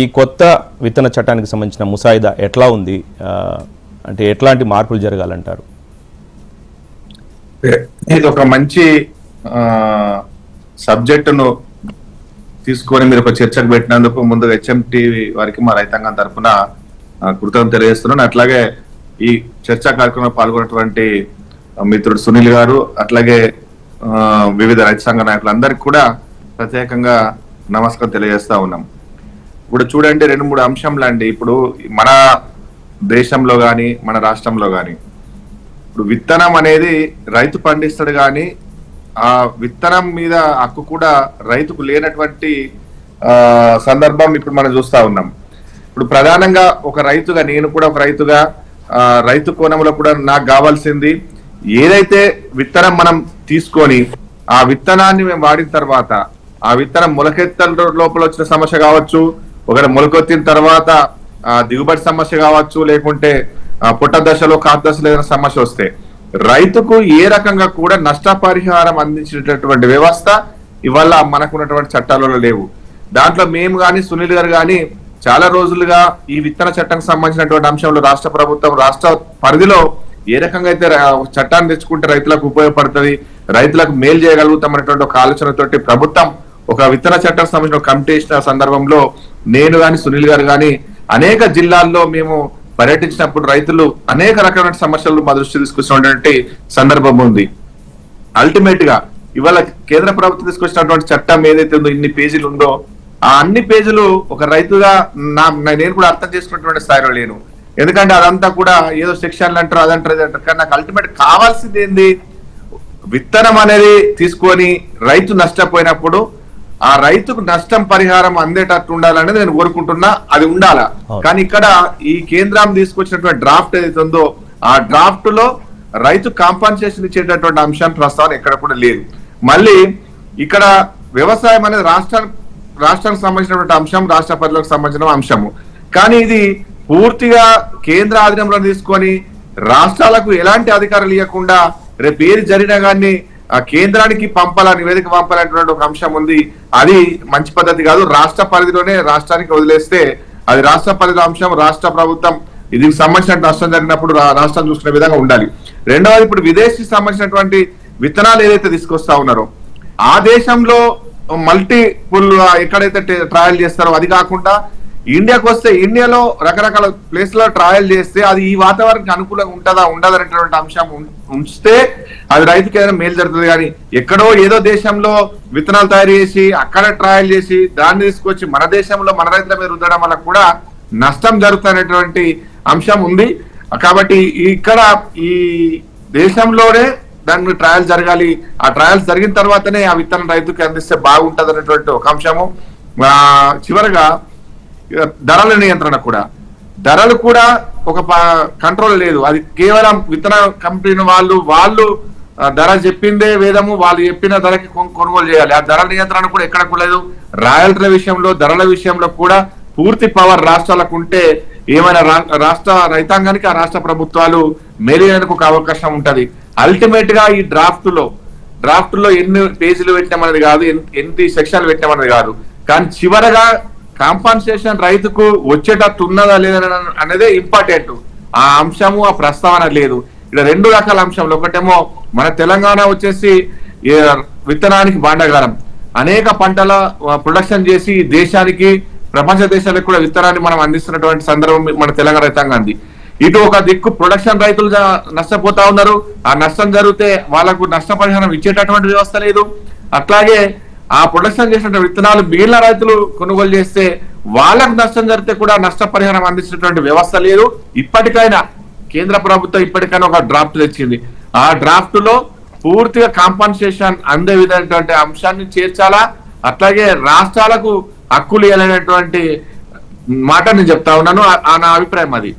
ఈ కొత్త విత్తన చట్టానికి సంబంధించిన ముసాయిదా ఎట్లా ఉంది? అంటే ఎట్లాంటి మార్పులు జరగాలంటారు? ఇది ఒక మంచి సబ్జెక్టును తీసుకొని మీరు ఒక చర్చకు పెట్టినందుకు ముందుగా హెచ్ఎంటి వారికి మా రైతాంగం తరఫున కృతజ్ఞత తెలియజేస్తున్నాను. అట్లాగే ఈ చర్చా కార్యక్రమంలో పాల్గొన్నటువంటి మిత్రుడు సునీల్ గారు అట్లాగే వివిధ రైతు సంఘ నాయకులందరికీ కూడా ప్రత్యేకంగా నమస్కారం తెలియజేస్తా ఉన్నాం. ఇప్పుడు చూడండి రెండు మూడు అంశంలు అండి. ఇప్పుడు మన దేశంలో కానీ మన రాష్ట్రంలో కానీ ఇప్పుడు విత్తనం అనేది రైతు పండిస్తాడు కానీ ఆ విత్తనం మీద హక్కు కూడా రైతుకు లేనటువంటి సందర్భం ఇప్పుడు మనం చూస్తా ఉన్నాం. ఇప్పుడు ప్రధానంగా ఒక రైతుగా నేను కూడా ఒక రైతుగా రైతు కోణంలో కూడా నాకు కావాల్సింది ఏదైతే విత్తనం మనం తీసుకొని ఆ విత్తనాన్ని మేము వాడిన తర్వాత ఆ విత్తనం మొలకెత్తల లోపల వచ్చిన సమస్య కావచ్చు ఒకటి మొలకొత్తిన తర్వాత దిగుబడి సమస్య కావచ్చు లేకుంటే పుట్ట దశలో కాపు దశలో ఏదైనా సమస్య వస్తే రైతుకు ఏ రకంగా కూడా నష్టపరిహారం అందించేటటువంటి వ్యవస్థ ఇవాళ మనకున్నటువంటి చట్టాలలో లేవు. దాంట్లో మేము కానీ సునీల్ గారు కానీ చాలా రోజులుగా ఈ విత్తన చట్టానికి సంబంధించినటువంటి అంశంలో రాష్ట్ర ప్రభుత్వం రాష్ట్ర పరిధిలో ఏ రకంగా అయితే చట్టాన్ని తెచ్చుకుంటే రైతులకు ఉపయోగపడుతుంది రైతులకు మేలు చేయగలుగుతాం అనేటువంటి ఒక ఆలోచనతోటి ప్రభుత్వం ఒక విత్తన చట్టం సంబంధించిన కమిటీ ఇచ్చిన సందర్భంలో నేను గాని సునీల్ గారు గాని అనేక జిల్లాల్లో మేము పర్యటించినప్పుడు రైతులు అనేక రకమైన సమస్యలు మా దృష్టి తీసుకొచ్చినటువంటి సందర్భం ఉంది. అల్టిమేట్గా ఇవాళ కేంద్ర ప్రభుత్వం తీసుకొచ్చినటువంటి చట్టం ఏదైతే ఉందో ఇన్ని పేజీలు ఉందో ఆ అన్ని పేజీలు ఒక రైతుగా నా నేను కూడా అర్థం చేసుకున్నటువంటి స్థాయిలో లేను. ఎందుకంటే అదంతా కూడా ఏదో సెక్షన్లు అంటారు అదంటారు ఇది అంటారు కానీ నాకు అల్టిమేట్ కావాల్సింది ఏంది? విత్తనం అనేది తీసుకొని రైతు నష్టపోయినప్పుడు ఆ రైతుకు నష్టం పరిహారం అందేటట్టు ఉండాలనేది నేను కోరుకుంటున్నా. అది ఉండాలా. కానీ ఇక్కడ ఈ కేంద్రం తీసుకొచ్చినటువంటి డ్రాఫ్ట్ ఏదైతే ఉందో ఆ డ్రాఫ్ట్లో రైతు కాంపన్సేషన్ ఇచ్చేటటువంటి అంశం ప్రస్తావన ఎక్కడ కూడా లేదు. మళ్ళీ ఇక్కడ వ్యవసాయం అనేది రాష్ట్రానికి రాష్ట్రానికి సంబంధించినటువంటి అంశం రాష్ట్ర పరిధిలోకి సంబంధించిన అంశము. కానీ ఇది పూర్తిగా కేంద్ర ఆధీనంలో తీసుకొని రాష్ట్రాలకు ఎలాంటి అధికారాలు ఇవ్వకుండా రేపు ఏది జరిగినా కానీ ఆ కేంద్రానికి పంపాల నివేదిక పంపాలనేటువంటి ఒక అంశం ఉంది. అది మంచి పద్ధతి కాదు. రాష్ట్ర పరిధిలోనే రాష్ట్రానికి వదిలేస్తే అది రాష్ట్ర పరిధిలో అంశం రాష్ట్ర ప్రభుత్వం దీనికి సంబంధించిన నష్టం జరిగినప్పుడు రాష్ట్రం చూసుకునే విధంగా ఉండాలి. రెండవది ఇప్పుడు విదేశీ సంబంధించినటువంటి విత్తనాలు ఏదైతే తీసుకొస్తా ఉన్నారో ఆ దేశంలో మల్టీపుల్ ఎక్కడైతే ట్రయల్ చేస్తారో అది కాకుండా ఇండియాకి వస్తే ఇండియాలో రకరకాల ప్లేస్లో చేస్తే అది ఈ వాతావరణానికి అనుకూలంగా ఉంటుందా ఉండదు అనేటువంటి అంశం ఉం- ఉంచితే అది రైతుకి ఏదైనా మేలు జరుగుతుంది. కానీ ఎక్కడో ఏదో దేశంలో విత్తనాలు తయారు చేసి అక్కడ ట్రయల్ చేసి దాన్ని తీసుకొచ్చి మన దేశంలో మన రైతుల మీద రుద్దడం వల్ల కూడా నష్టం జరుగుతున్నటువంటి అంశం ఉంది. కాబట్టి ఇక్కడ ఈ దేశంలోనే దాని మీద ట్రయల్ జరగాలి. ఆ ట్రయల్స్ జరిగిన తర్వాతనే ఆ విత్తనం రైతుకి అందిస్తే బాగుంటది అనేటువంటి ఒక అంశము. చివరిగా చివరగా ధరల నియంత్రణ కూడా. ధరలు కూడా ఒక కంట్రోల్ లేదు. అది కేవలం విత్తన కంపెనీ వాళ్ళు వాళ్ళు ధర చెప్పిందే వేదము వాళ్ళు చెప్పిన ధరకి కొనుగోలు చేయాలి. ఆ ధరల నియంత్రణ కూడా ఎక్కడ లేదు రాయల్టీల విషయంలో ధరల విషయంలో కూడా పూర్తి పవర్ రాష్ట్రాలకు ఉంటే ఏమైనా రాష్ట్ర రైతాంగానికి ఆ రాష్ట్ర ప్రభుత్వాలు మేలేందుకు ఒక అవకాశం ఉంటది. అల్టిమేట్గా ఈ డ్రాఫ్ట్లో డ్రాఫ్ట్లో ఎన్ని పేజీలు పెట్టామన్నది కాదు ఎన్ని సెక్షన్లు పెట్టామన్నది కాదు. కానీ చివరగా కాంపన్సేషన్ రైతుకు వచ్చేటట్టు ఉన్నదా లేదా అనేది ఇంపార్టెంట్ ఆ అంశము ఆ ప్రస్తావన లేదు. ఇక్కడ రెండు రకాల అంశాలు ఒకటేమో మన తెలంగాణ వచ్చేసి విత్తనానికి బాండగారం. అనేక పంటల ప్రొడక్షన్ చేసి దేశానికి ప్రపంచ దేశాలకు కూడా విత్తనాన్ని మనం అందిస్తున్నటువంటి సందర్భం మన తెలంగాణ రైతాంగాంది ఇటు ఒక దిక్కు ప్రొడక్షన్ రైతులు నష్టపోతా ఉన్నారు. ఆ నష్టం జరిగితే వాళ్ళకు నష్టపరిహారం ఇచ్చేటటువంటి వ్యవస్థ లేదు. అట్లాగే ఆ ప్రొడక్షన్ చేసిన విత్తనాలు మిగిలిన రైతులు కొనుగోలు చేస్తే వాళ్ళకు నష్టం జరిగితే కూడా నష్టపరిహారం అందించినటువంటి వ్యవస్థ లేదు. ఇప్పటికైనా కేంద్ర ప్రభుత్వం ఇప్పటికైనా ఒక డ్రాఫ్ట్ తెచ్చింది. ఆ డ్రాఫ్ట్లో పూర్తిగా కాంపన్సేషన్ అందే విధమైనటువంటి అంశాన్ని చేర్చాలా? అట్లాగే రాష్ట్రాలకు హక్కులు ఇవ్వాలనేటువంటి మాట నేను చెప్తా ఉన్నాను. నా అభిప్రాయం అది.